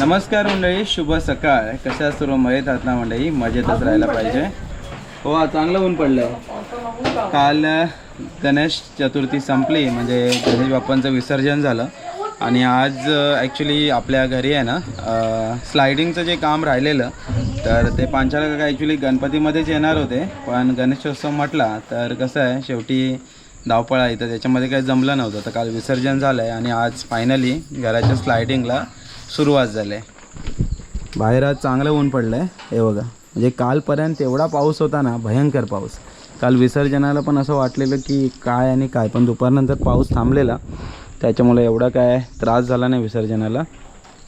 नमस्कार मंडळी शुभ सकाळ. कशा सर्व? मजेत आहात ना मंडळी? मजेतच राहायला पाहिजे. हो चांगलं ऊन पडलंय. काल गणेश चतुर्थी संपली म्हणजे गणेश बाप्पांचं विसर्जन झालं. आणि आज ॲक्च्युली आपल्या घरी आहे ना स्लायडिंगचं जे काम राहिलेलं तर ते पांचाला काका ॲक्च्युली गणपतीमध्येच येणार होते. पण गणेशोत्सव म्हटला तर कसं आहे शेवटी धावपळ आहे तर त्याच्यामध्ये काही जमलं नव्हतं. तर काल विसर्जन झालं आहे आणि आज फायनली घराच्या स्लायडिंगला सुरुवात झाली. आहे बाहेर आज चांगलं ऊन पडलं आहे हे बघा. म्हणजे कालपर्यंत एवढा पाऊस होता ना भयंकर पाऊस. काल विसर्जनाला पण असं वाटलेलं की काय आणि काय पण दुपारनंतर पाऊस थांबलेला. त्याच्यामुळे एवढा काय त्रास झाला नाही विसर्जनाला.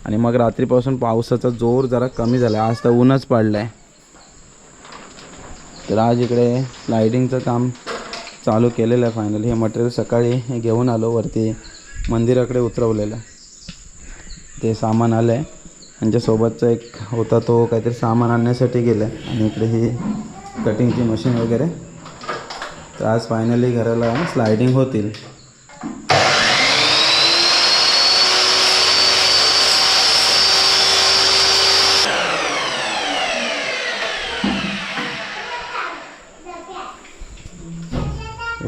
आणि मग रात्रीपासून पावसाचा जोर जरा कमी झाला. आज तर ऊनच पडलं आहे तर आज इकडे स्लायडिंगचं काम चालू केलेलं आहे फायनली हे मटेरियल सकाळी घेऊन आलो. वरती मंदिराकडे उतरवलेलं. ते सामान आलं आहे त्यांच्यासोबतचा एक होता तो काहीतरी सामान आणण्यासाठी गेला आहे आणि इकडे ही कटिंगची मशीन वगैरे. तर आज फायनली घराला स्लायडिंग होतील.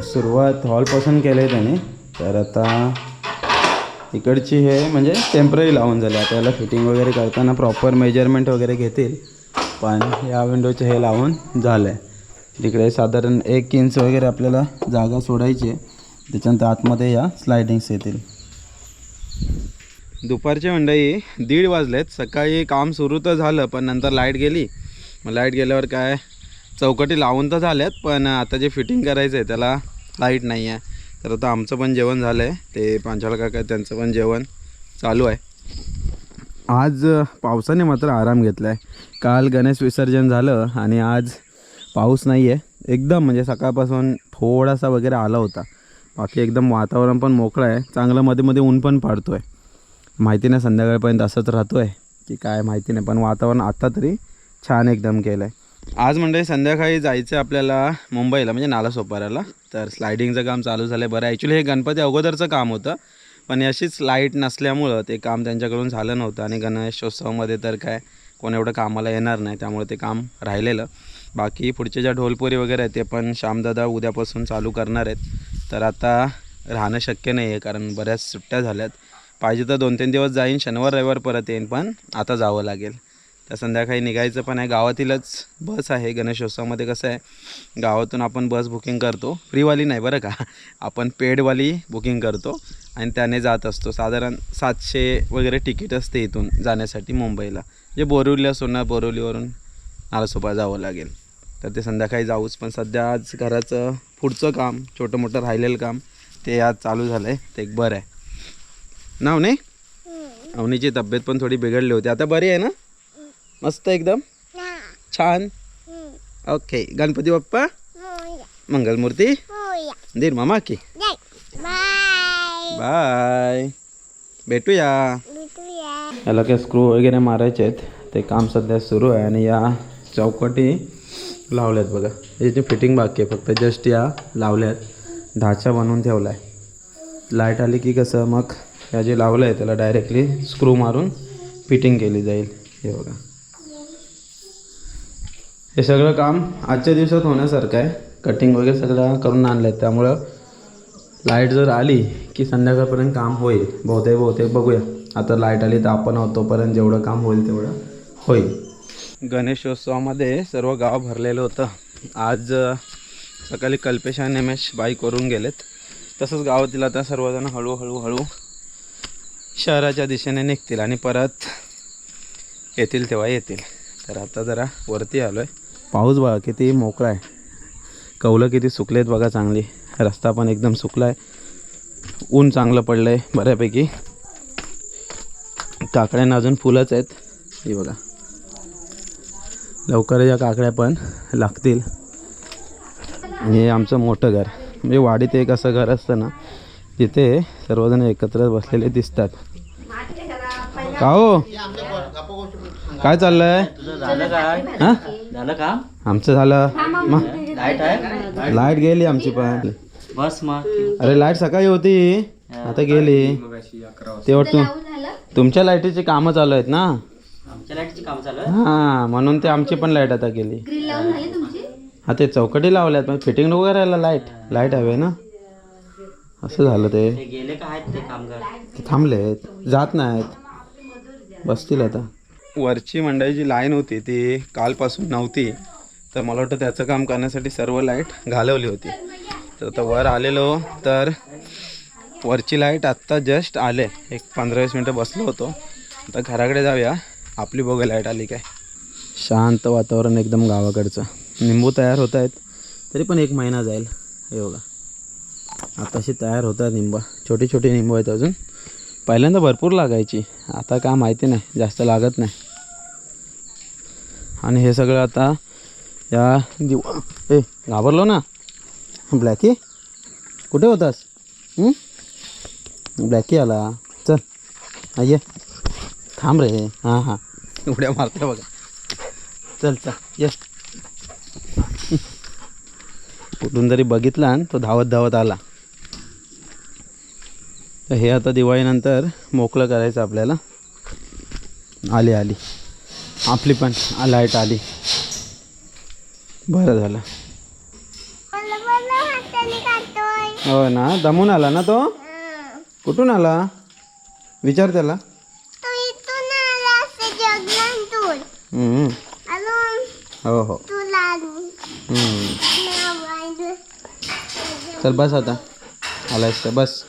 सुरुवात हॉलपासून केलं आहे त्याने. तर आता इकडची हे म्हणजे टेंपररी लावून झाले. आता याला फिटिंग वगैरे करताना प्रॉपर मेजरमेंट वगैरे घेतील. पण या विंडोचे हे लावून झालं आहे तिकडे साधारण एक इंच वगैरे आपल्याला जागा सोडायची आहे. त्याच्यानंतर आतमध्ये या स्लायडिंग्स येतील. दुपारचे मंडळी दीड वाजलेत. सकाळी काम सुरू तर झालं पण नंतर लाइट गेली. मग लाइट गेल्यावर काय चौकटी लावून तर झाल्यात पण आता जे फिटिंग करायचं आहे त्याला लाइट नाही आहे तर आता आमचं पण जेवण झालं आहे ते पांचाळ काका त्यांचं पण जेवण चालू आहे. आज पावसाने मात्र आराम घेतला आहे काल गणेश विसर्जन झालं आणि आज पाऊस नाही आहे एकदम म्हणजे सकाळपासून थोडासा वगैरे आला होता. बाकी एकदम वातावरण पण मोकळं आहे. चांगलं मध्ये मध्ये ऊन पण पाडतो आहे माहिती नाही संध्याकाळपर्यंत असंच राहतो आहे की काय माहिती नाही पण वातावरण आत्ता तरी छान एकदम केलं आहे आज म्हणजे संध्याकाळी जायचं आहे आपल्याला मुंबईला म्हणजे नालासोपाऱ्याला. तर स्लायडिंगचं काम चालू झालं आहे बरं ॲक्च्युली हे गणपती अगोदरचं काम होतं पण अशीच लाइट नसल्यामुळं ते काम त्यांच्याकडून झालं नव्हतं आणि गणेशोत्सवामध्ये तर काय कोण एवढं कामाला येणार नाही त्यामुळे ते काम राहिलेलं. बाकी पुढचे ज्या ढोलपुरी वगैरे आहेत ते पण श्यामदादा उद्यापासून चालू करणार आहेत. तर आता राहणं शक्य नाही आहे कारण बऱ्याच सुट्ट्या झाल्यात. पाहिजे तर दोन तीन दिवस जाईन शनिवार रविवार परत येईन पण आता जावं लागेल. तर संध्याकाळी निघायचं पण आहे. गावातीलच बस आहे. गणेशोत्सवामध्ये कसं आहे गावातून आपण बस बुकिंग करतो. फ्रीवाली नाही बरं का. आपण पेडवाली बुकिंग करतो आणि त्याने जात असतो. साधारण सातशे वगैरे तिकीट असते इथून जाण्यासाठी मुंबईला. जे बोरिवली असो ना बोरिवलीवरून नालासोपा जावं लागेल. तर ते संध्याकाळी जाऊच. पण सध्या आज घराचं पुढचं काम छोटं मोठं राहिलेलं काम ते आज चालू झालं आहे ते एक बरं आहे. नाव नाही? अवनीची तब्येत पण थोडी बिघडली होती. आता बरी आहे ना? मस्त एकदम? छान? ओके गणपती बाप्पा? मंगलमूर्ती? दीर मामा की. बाय. भेटूया. याला काय स्क्रू वगैरे मारायचे आहेत. ते काम सध्या सुरू आहे आणि या चौकटी लावल्यात बघा. याची फिटिंग बाकी आहे फक्त जस्ट या लावल्यात. ढाचा बनवून ठेवला आहे लाइट आली की कसं मग या जे लावलं आहे त्याला डायरेक्टली स्क्रू मारून फिटिंग केली जाईल. हे बघा. हे सगळं काम आजच्या दिवसात होण्यासारखं आहे. कटिंग वगैरे सगळं करून आणलं आहे त्यामुळं लाइट जर आली की संध्याकाळपर्यंत काम होईल. बहुतेक बहुतेक बघूया. आता लाइट आली तर आपण होतोपर्यंत तोपर्यंत जेवढं काम होईल तेवढं होईल. गणेशोत्सवामध्ये सर्व गाव भरलेलं होतं. आज सकाळी कल्पेश आणि नेमेश बाईकवरून गेलेत. तसंच गावातील आता सर्वजण हळूहळू हळू शहराच्या दिशेने निघतील आणि परत येतील तेव्हा येतील. तर आता जरा वरती आलो आहे पाऊस बघा किती मोकळा आहे. कौलं किती सुकलेत बघा चांगली. रस्ता पण एकदम सुकला आहे ऊन चांगलं पडलं आहे बऱ्यापैकी. काकड्यांना अजून फुलंच आहेत. हे बघा. लवकर या काकड्या पण लागतील. हे आमचं मोठं घर. म्हणजे वाडीत एक असं घर असतं ना तिथे सर्वजण एकत्र बसलेले दिसतात. का हो? काय चाललंय? हा? झालं का आमचं झालं. मग लाइट आहे? लाइट गेली आमची पण. बस मग. अरे लाइट सकाळी होती. आता गेली. तेव्हा तू तुमच्या लाईटीची कामं चालू आहेत ना? आमच्या लाईटची काम चालू आहे हा म्हणून ते आमची पण लाइट आता गेली. ग्रिल लावून झाली तुमची? हा ते चौकटी लावल्यात. पण फिटिंग वगैरे राहिला लाइट लाइट हवे ना? असं झालं ते गेले का आहेत ते कामगार? ते थांबलेत. जात नाहीत. बसतील आता. वरची मंडळी लाईन होती ती कालपासून नव्हती. तर मला वाटतं त्याचं काम करण्यासाठी सर्व लाइट घालवली होती. तर आता वर आलेलो तर वरची लाइट आत्ता जस्ट आले. एक पंधरा वीस मिनटं बसलो होतो. आता घराकडे जाऊया. आपली बघा लाइट आली काय. शांत वातावरण एकदम गावाकडचं. निंबू तयार होत आहेत. तरी पण एक महिना जाईल. हे बघा. आताशी तयार होतात निंबा. छोटी छोटी निंबू आहेत अजून. पहिल्यांदा भरपूर लागायची. आता का माहिती नाही. जास्त लागत नाही. आणि हे सगळं आता या दिवा ए घाबरलो ना? ब्लॅकी कुठे होतास? ब्लॅकी आला. चल ये. थांब रे. हां हां. उड्या मारते बघा. चल चल ये. कुठून जरी बघितला आणि तो धावत धावत आला. तर हे आता दिवाळीनंतर मोकळं करायचं आपल्याला. आली आली. आपली पण लाइट आली. बरं झालं. हो ना? दमून आला ना तो? कुठून आला? विचार त्याला. हम्म. हो हो. हम्म. चल बस आता. आलायस तर बस.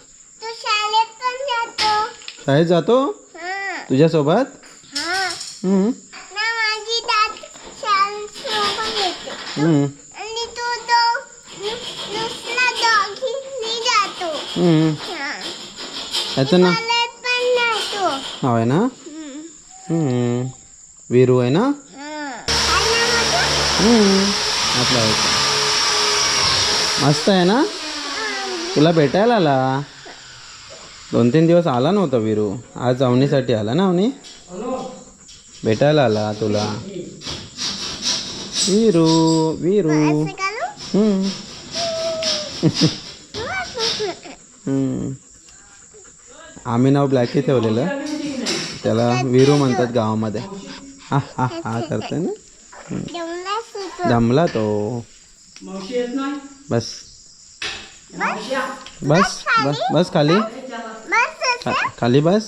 शाळेत जातो. तुझ्यासोबत? हम्म. हम्म. हम्म. याचं ना? होय ना? हम्म. वीरू आहे ना? हम्म. आपला आहे. मस्त आहे ना? तुला भेटायला आला? दोन तीन दिवस आला नव्हता वीरू. आज अवनीसाठी आला ना अवनी भेटायला आला तुला. वीरू वीरू हम्म. हम्म. आम्ही नाव ब्लॅकी ठेवलेलं. त्याला वीरू म्हणतात गावामध्ये. हा हा हा करते ना? जमला तो. बस. बस. बस बस खाली. खा- खाली बस.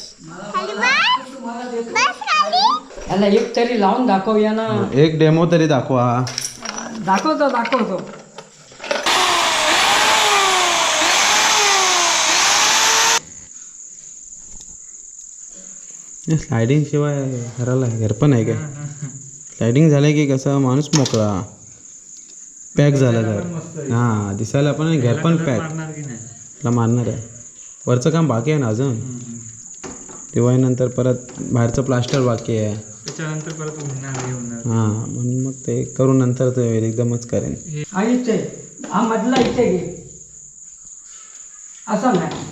याला एक तरी लावून दाखवूया ना एक डेमो तरी दाखवा दाखवतो दाखवतो स्लायडिंग शिवाय घराला घर पण आहे काय स्लायडिंग झालं की कसं माणूस मोकळा पॅक झालं घर हां दिसायला पण घर पण पॅक मारणार आहे वरचं काम बाकी आहे ना अजून दिवाळीनंतर परत बाहेरचं प्लास्टर बाकी आहे त्याच्यानंतर परत उन्हाळा हे होणार. हां म्हणून मग ते करून नंतर ते एकदमच करेन. हा इथे. हा मधला इथे घे. असा नाही.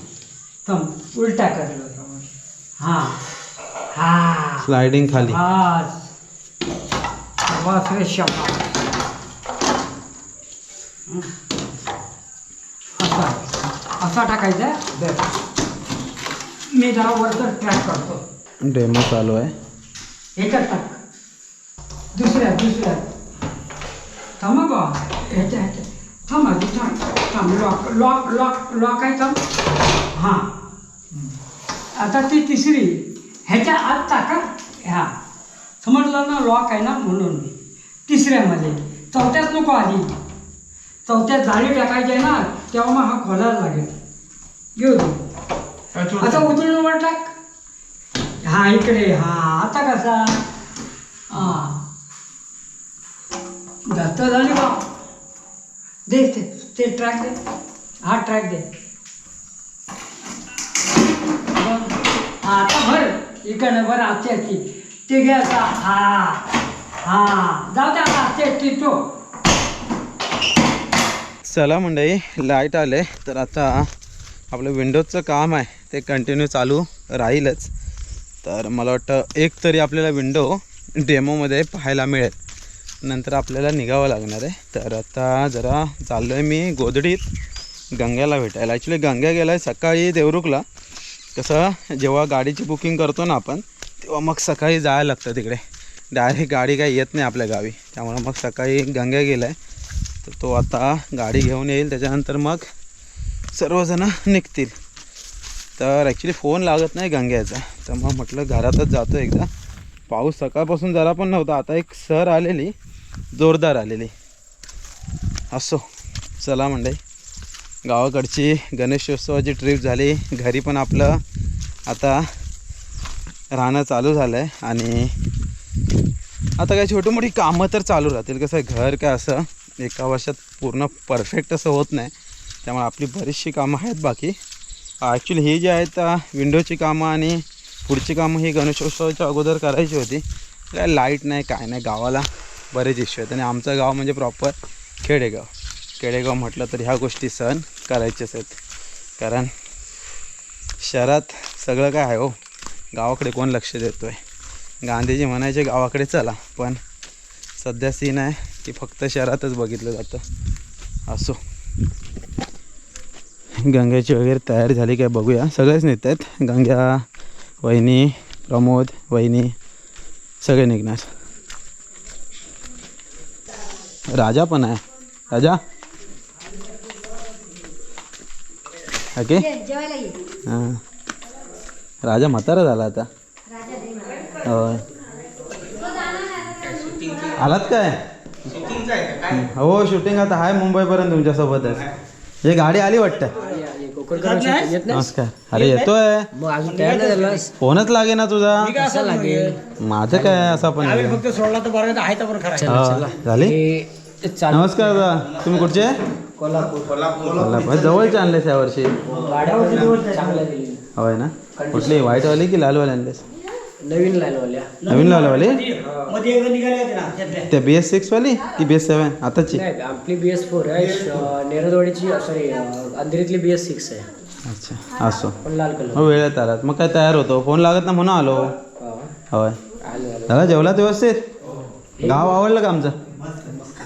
थंब उलटा कर हा. हा. स्लायडिंग खाली. बस बस रे शबा असा. असा टाकायचा. मी जरा वरचं ट्रॅक करतो. डेमो चालू आहे. एकच टाक. दुसऱ्या दुसऱ्या. थांबा बा ह्याच्या ह्याच्या थांबा तू थांब. थांब. लॉक लॉक लॉक लॉक आहे थांब. हां. आता ती तिसरी. ह्याच्या आत टाका ह्या. समजलं ना? लॉक आहे ना? म्हणून तिसऱ्यामध्ये. चौथ्यात नको आधी. चौथ्यात जाळी टाकायची आहे ना तेव्हा मग हा खोलायला लागेल. घेऊ तू. आता उचलून वर टाक. हा इकडे. हा आता कसा? हा. जास्त झाली बा. दे ते ट्रॅक दे. हा ट्रॅक दे. आता भर. इकडनं भर आते असती ते घे आता. हा. हा. जाऊ दे आता आते असती तो. चला मंडळी लाइट आले तर आता आपलं विंडोजचं काम आहे. ते कंटिन्यू चालू राहीलच. तर मला वाटतं एक तरी आपल्याला विंडो डेमोमध्ये पाहायला मिळेल. नंतर आपल्याला निघावं लागणार आहे. तर आता जरा चाललो आहे मी गोधडीत. गंग्याला भेटायला. ॲक्च्युली गंग्या गेला आहे सकाळी देवरुखला. कसं जेव्हा गाडीची बुकिंग करतो ना आपण तेव्हा मग सकाळी जायला लागतं तिकडे. डायरेक्ट गाडी काही येत नाही आपल्या गावी. त्यामुळं मग सकाळी गंग्या गेला आहे तर तो आता गाडी घेऊन येईल. त्याच्यानंतर मग सर्वजणं निघतील. तर ॲक्च्युली फोन लागत नाही गंग्याचा. तर मग म्हटलं घरातच जातो एकदा. पाऊस सकाळपासून जरा पण नव्हता. आता एक सर आलेली जोरदार आलेली. असो चला म्हणजे गावाकडची गणेशोत्सवाची ट्रिप झाली. घरी पण आपलं आता राहणं चालू झालं आहे आणि आता काही छोटी मोठी कामं तर चालू राहतील. कसं आहे घर काय असं एका वर्षात पूर्ण परफेक्ट असं होत नाही. त्यामुळे आपली बरीचशी कामं आहेत बाकी. ॲक्च्युली ही जी आहेत अ, विंडोची कामं आणि पुढची कामं ही गणेशोत्सवाच्या अगोदर करायची होती. काय लाइट नाही काय नाही गावाला बरेच इश्यू आहेत. आणि आमचं गाव म्हणजे प्रॉपर खेडेगाव. खेडेगाव म्हटलं तर ह्या गोष्टी सहन करायच्याच आहेत. कारण शहरात सगळं काय आहे हो? गावाकडे कोण लक्ष देतो आहे गांधीजी म्हणायचे गावाकडे चला. पण सध्या सीन आहे की फक्त शहरातच बघितलं जातं. असो. गंग्याची वगैरे तयारी झाली काय बघूया. सगळेच नेत आहेत गंग्या वहिनी प्रमोद वहिनी सगळे निघणार. राजा पण आहे. राजा? ओके हां. राजा म्हातारा झाला आता. होय. आलात काय? हं, हो शूटिंग आता आहे मुंबईपर्यंत तुमच्यासोबतच. हे गाडी आली वाटतं? नमस्कार. अरे येतोय. मग अजून तयार नाही. झालास फोनच लागे ना तुझा? कसा लागेल? माझं काय असा पण आहे. फक्त सोडला तर बरं आहे तर पण खरा. हा, झाली? हे चालू नमस्कार दादा. तुम्ही कुठचे? कोल्हापूर. कोल्हापूर. जवळचे आणलेस यावर्षी गाड्यावरती चांगल्या दिली. होय ना? कुठली? व्हाईटवाली की लालवाली आणलेस? नवीन लाईन वाल्या. नवीन लावल्यावाली मध्ये एकदा निघाले होते ना त्यातल्या. त्या बी एस सिक्स वाली की बी एस सेवन आताची. नाही आपली बी एस फोर आहे श- नेरदवाडीची सॉरी अंधेरीतली बी एस सिक्स आहे. अच्छा असो. पण लाल कलर मग वेळेत आलात. मग काय तयार होतो? फोन लागत ना म्हणून आलो. होय. आलं आलं. दादा जेवलात व्यवस्थित? गाव आवडलं का आमचं?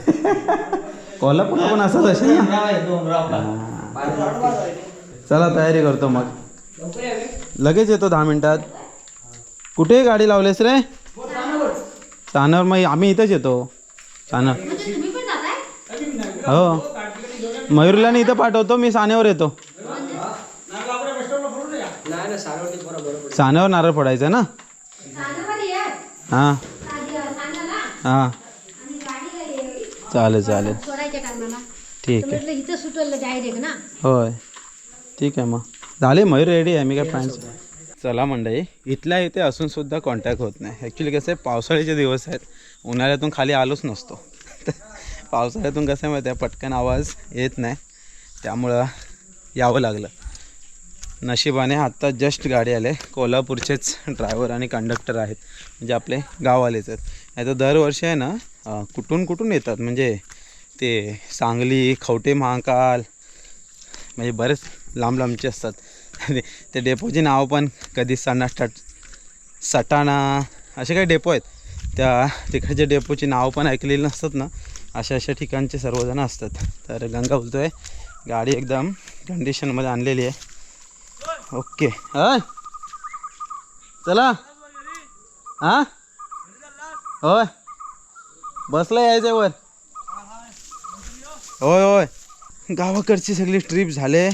कोल्हापूर पण असंच असेल ना? हा. चला तयारी करतो मग. लगेच येतो दहा मिनिटात. कुठे गाडी लावलेस रे? चानर मग आम्ही इथंच येतो. चानर हो. मयूरला इथं पाठवतो मी सानेवर येतो. सानेवर नारळ फोडायचं ना? हां. हां. चालेल चालेल. ठीक आहे. होय. ठीक आहे मग. झाले मयूर रेडी आहे. मी काय प्लॅन चला मंडळी इथल्या इथे असून सुद्धा कॉन्टॅक्ट होत नाही. ॲक्च्युली कसं आहे पावसाळ्याचे दिवस आहेत. उन्हाळ्यातून खाली आलोच नसतो. पावसाळ्यातून कसं आहे माहिती आहे पटकन आवाज येत नाही. त्यामुळं यावं लागलं. नशिबाने आत्ता जस्ट गाडी आले कोल्हापूरचेच ड्रायव्हर आणि कंडक्टर आहेत. म्हणजे आपले गाववालेच आहेत. नाही तर दरवर्षी आहे ना कुठून कुठून येतात? म्हणजे ते सांगली खवटे महाकाल म्हणजे बरेच लांब लांबचे असतात. ते डेपोची नाव पण कधी सणाष्टाट सटाणा असे काही डेपो आहेत. त्या तिकडच्या डेपोची नाव पण ऐकलेली नसतात ना. अशा अशा ठिकाणचे सर्वजण असतात. तर गंगा बोलतोय. गाडी एकदम कंडिशनमध्ये आणलेली आहे. ओके. हां चला. हां? होय. बसला यायचं वर. होय होय. गावाकडची सगळी ट्रिप झाले.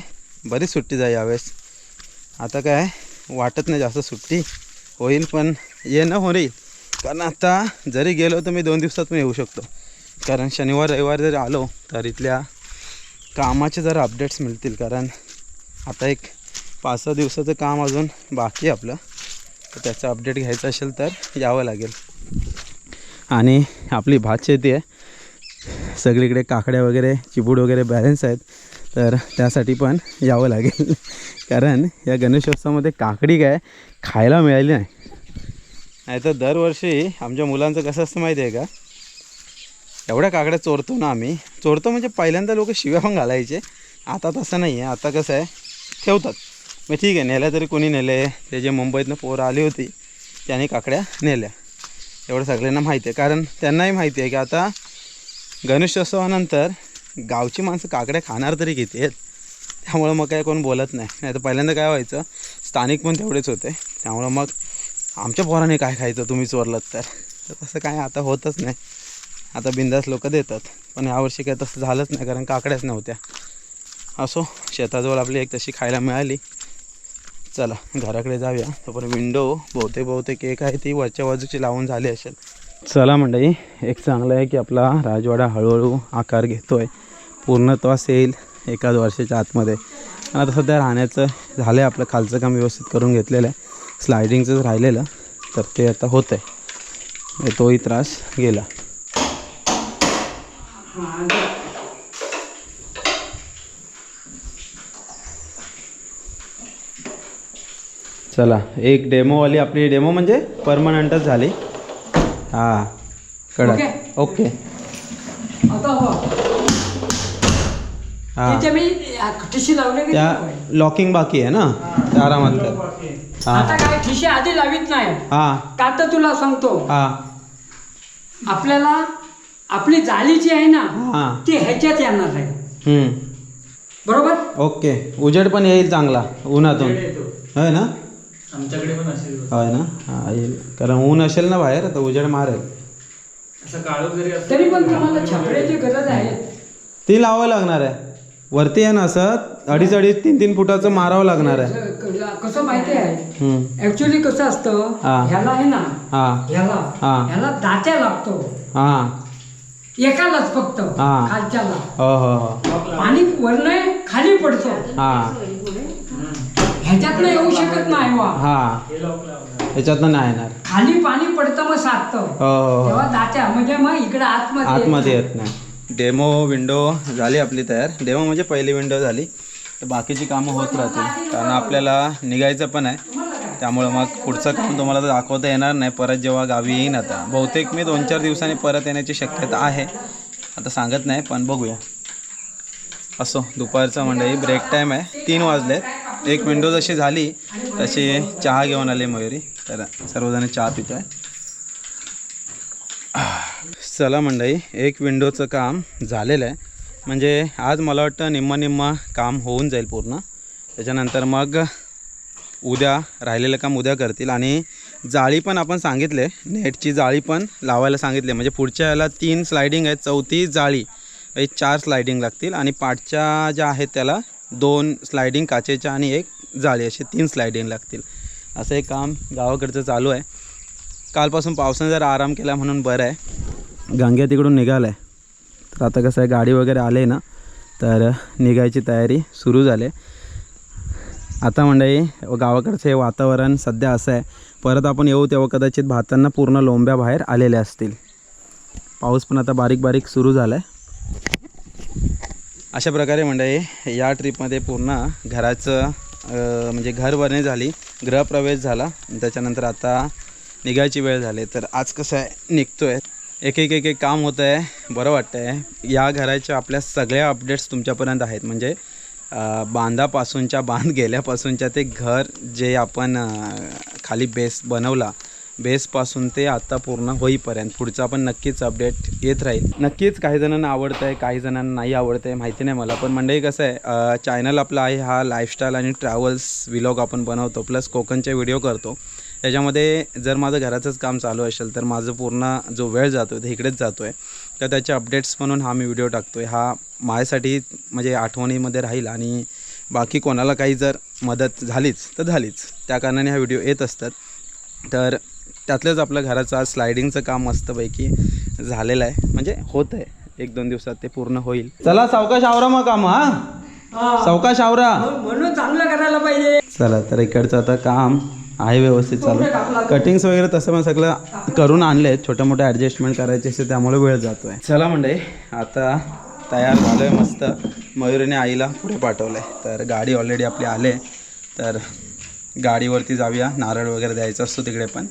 बरीच सुट्टी जाई यावेळेस. आता काय वाटत नाही जास्त सुट्टी. होईल पण येणं होईल कारण आता जरी गेलो तर मी दोन दिवसात पण येऊ शकतो. कारण शनिवार रविवार जरी आलो तर इथल्या कामाचे जरा अपडेट्स मिळतील. कारण आता एक पाच सहा दिवसाचं काम अजून बाकी आहे आपलं. तर त्याचं अपडेट घ्यायचं असेल तर यावं लागेल. आणि आपली भात शेती आहे. सगळीकडे काकड्या वगैरे चिबूड वगैरे बॅलन्स आहेत. तर त्यासाठी पण यावं लागेल. कारण या गणेशोत्सवामध्ये काकडी काय खायला मिळाली नाही. नाही तर दरवर्षी आमच्या मुलांचं कसं असतं माहिती आहे का? एवढ्या काकड्या चोरतो ना आम्ही. चोरतो म्हणजे पहिल्यांदा लोक शिव्या पण घालायचे. आता तसं नाही आहे. आता कसं आहे ठेवतात. मग ठीक आहे नेल्या तरी कोणी नेले. ते जे मुंबईतनं पोरं आली होती त्याने काकड्या नेल्या. एवढं सगळ्यांना माहिती आहे. कारण त्यांनाही माहिती आहे की आता गणेशोत्सवानंतर गावची माणसं काकड्या खाणार तरी किती आहेत? त्यामुळं मग काय कोण बोलत नाही. नाही तर पहिल्यांदा काय व्हायचं स्थानिक पण तेवढेच होते. त्यामुळं मग आमच्या पोराने काय खायचं तुम्ही चोरलत तर. तर तसं काय आता होतच नाही. आता बिंदास लोक देतात. पण यावर्षी काय तसं झालंच नाही कारण काकड्याच नव्हत्या. असो शेताजवळ आपली एक तशी खायला मिळाली. चला घराकडे जाऊया. तोपर्यंत विंडो बहुतेक बहुतेक एक आहे ती वरच्या बाजूची लावून झाली असेल. चला मंडळी एक चांगलं आहे की आपला राजवाडा हळूहळू आकार घेतो आहे पूर्णत्वास येईल एकाच वर्षाच्या आतमध्ये. आणि आता सध्या राहण्याचं झालं आहे आपलं खालचं काम व्यवस्थित करून घेतलेलं आहे. स्लायडिंगचंच राहिलेलं तर ते आता होतं आहे तोही त्रास गेला. चला एक डेमोवाली आपली डेमो म्हणजे परमनंटच झाली. हां कडक ओके. तिथे मी ठिशी लावले की त्या? लॉकिंग बाकी आहे ना? त्या आरामात कर. हां. आता काय ठिशी आधी लावित नाही. हां. का तर तुला सांगतो. हां. आपल्याला आपली जाळी जी आहे ना हां. ती ह्याच्यात येणार आहे. हम्म. बरोबर? ओके. उजेड पण येईल चांगला उन्हातून. होय ना? आमच्याकडे पण असेल. होय ना? हां येईल. कारण ऊन असेल ना बाहेर तर उजेड मारेल. असं काळोख जरी असलं तरी पण तुम्हाला छपड्याची गरज आहे. ती लावावं लागणार आहे. वरती आहे ना असं? अडीच अडीच तीन तीन फुटाचं मारावं लागणार आहे. कसं माहिती आहे? हम्म. ऍक्च्युली कसं असतं? हा. ह्याला आहे ना? हां. ह्याला. हा. ह्याला दात्या लागतो. हां. एकालाच फक्त. हा. खालच्याला. हो हो हो. पाणी वरनं खाली पडतो. हां. ह्याच्यातनं येऊ शकत नाही वा. हां. याच्यातनं नाही येणार. खाली पाणी पडतं मग साधतं. हो हो हो. तेव्हा दात्या म्हणजे मग इकडे आतमध्ये आतमध्ये. येत नाही. डेमो विंडो झाली आपली तयार. डेमो म्हणजे पहिली विंडो झाली. तर बाकीची कामं होत राहतील. कारण आपल्याला निघायचं पण आहे. त्यामुळं मग पुढचं काम तुम्हाला तर दाखवता येणार नाही. परत जेव्हा गावी येईन आता. बहुतेक मी दोन चार दिवसांनी परत येण्याची शक्यता आहे. आता सांगत नाही पण बघूया. असो दुपारचा मंडळी ब्रेक टाईम आहे. तीन वाजलेत. एक विंडो जशी झाली तशी चहा घेऊन आली मयुरी. तर सर्वजण चहा पितो आहे चला मंडई एक विंडोचं काम झालेलं आहे. म्हणजे आज मला वाटतं निम्मा निम्मा काम होऊन जाईल पूर्ण. त्याच्यानंतर मग उद्या राहिलेलं काम उद्या करतील. आणि जाळी पण आपण सांगितले नेटची जाळी पण लावायला सांगितले. म्हणजे पुढच्या याला तीन स्लायडिंग आहेत चौथी जाळी. एक चार स्लायडिंग लागतील आणि पाठच्या ज्या आहेत त्याला दोन स्लायडिंग काचेच्या आणि एक जाळी. असे तीन स्लायडिंग लागतील. असं एक काम गावाकडचं चालू आहे. कालपासून पावसाने जर आराम केला म्हणून बरं आहे. गंग्या तिकडून निघाला आहे तर आता कसं आहे गाडी वगैरे आले ना तर निघायची तयारी सुरू झाली आता मंडळी गावाकडचं हे वातावरण सध्या असं आहे परत आपण येऊ तेव्हा कदाचित भातांना पूर्ण लोंब्या बाहेर आलेल्या असतील. पाऊस पण आता बारीक बारीक सुरू झाला आहे अशा प्रकारे मंडळी या ट्रिपमध्ये पूर्ण घराचं म्हणजे घरभरणी झाली गृहप्रवेश झाला. त्याच्यानंतर आता निघायची वेळ झाली तर आज कसं आहे निघतो आहे एक एक एक एक काम होतं आहे बरं वाटतं आहे या घराच्या आपल्या सगळ्या अपडेट्स तुमच्यापर्यंत आहेत. म्हणजे बांधापासूनच्या बांध गेल्यापासूनच्या ते घर जे आपण खाली बेस बनवला बेसपासून ते आत्ता पूर्ण होईपर्यंत. पुढचा पण नक्कीच अपडेट येत राहील. नक्कीच काही जणांना आवडतं आहे काही जणांना नाही आवडतं आहे माहिती नाही मला. पण मंडळी कसं आहे चॅनल आपला आहे हा लाईफस्टाईल आणि ट्रॅव्हल्स विलॉग आपण बनवतो प्लस कोकणचे व्हिडिओ करतो. त्याच्यामध्ये जर माझं घराचंच काम चालू असेल तर माझं पूर्ण जो वेळ जातो ते इकडेच जातो आहे तर त्याचे अपडेट्स म्हणून हा मी व्हिडिओ टाकतो आहे हा माझ्यासाठी म्हणजे आठवणीमध्ये राहील आणि बाकी कोणाला काही जर मदत झालीच तर झालीच. त्या कारणाने हा व्हिडिओ येत असतात. तर त्यातलंच आपलं घराचं आज स्लायडिंगचं काम मस्तपैकी झालेलं आहे. म्हणजे होत आहे. एक दोन दिवसात ते पूर्ण होईल. चला सावकाश आवरा मग काम हा? सावकाश आवरा. म्हणून चांगलं करायला पाहिजे. चला तर इकडचं आता काम. आहे व्यवस्थित चालू. कटिंग्स वगैरे तसं पण सगळं करून आणले. आहेत छोट्या मोठ्या ॲडजस्टमेंट करायचे असते त्यामुळे वेळ जातो आहे चला म्हणजे आता तयार झालो आहे मस्त. मयुरीने आईला पुढे पाठवलं आहे तर गाडी ऑलरेडी आपली आले तर गाडीवरती जाऊया. नारळ वगैरे द्यायचा असतो तिकडे पण.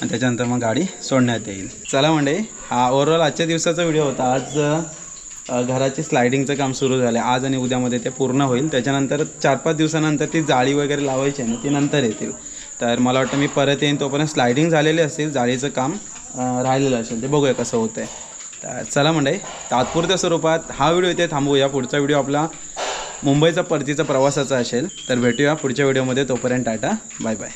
आणि त्याच्यानंतर मग गाडी सोडण्यात येईल. चला म्हणजे हा ओव्हरऑल आजच्या दिवसाचा व्हिडिओ होता. आज घराचे स्लायडिंगचं काम सुरू झालं आहे आज आणि उद्यामध्ये ते पूर्ण होईल. त्याच्यानंतर चार पाच दिवसानंतर ती जाळी वगैरे लावायची आहे ना ती नंतर येतील. तर मला वाटतं मी परत येईन तोपर्यंत स्लायडिंग झालेली असेल जाळीचं काम राहिलेलं असेल ते बघूया कसं होतं आहे तर चला मंडळी तात्पुरत्या स्वरूपात हा व्हिडिओ इथे थांबूया पुढचा व्हिडिओ आपला मुंबईचा परतीचा प्रवासाचा असेल तर भेटूया पुढच्या व्हिडिओमध्ये. तोपर्यंत टाटा बाय बाय.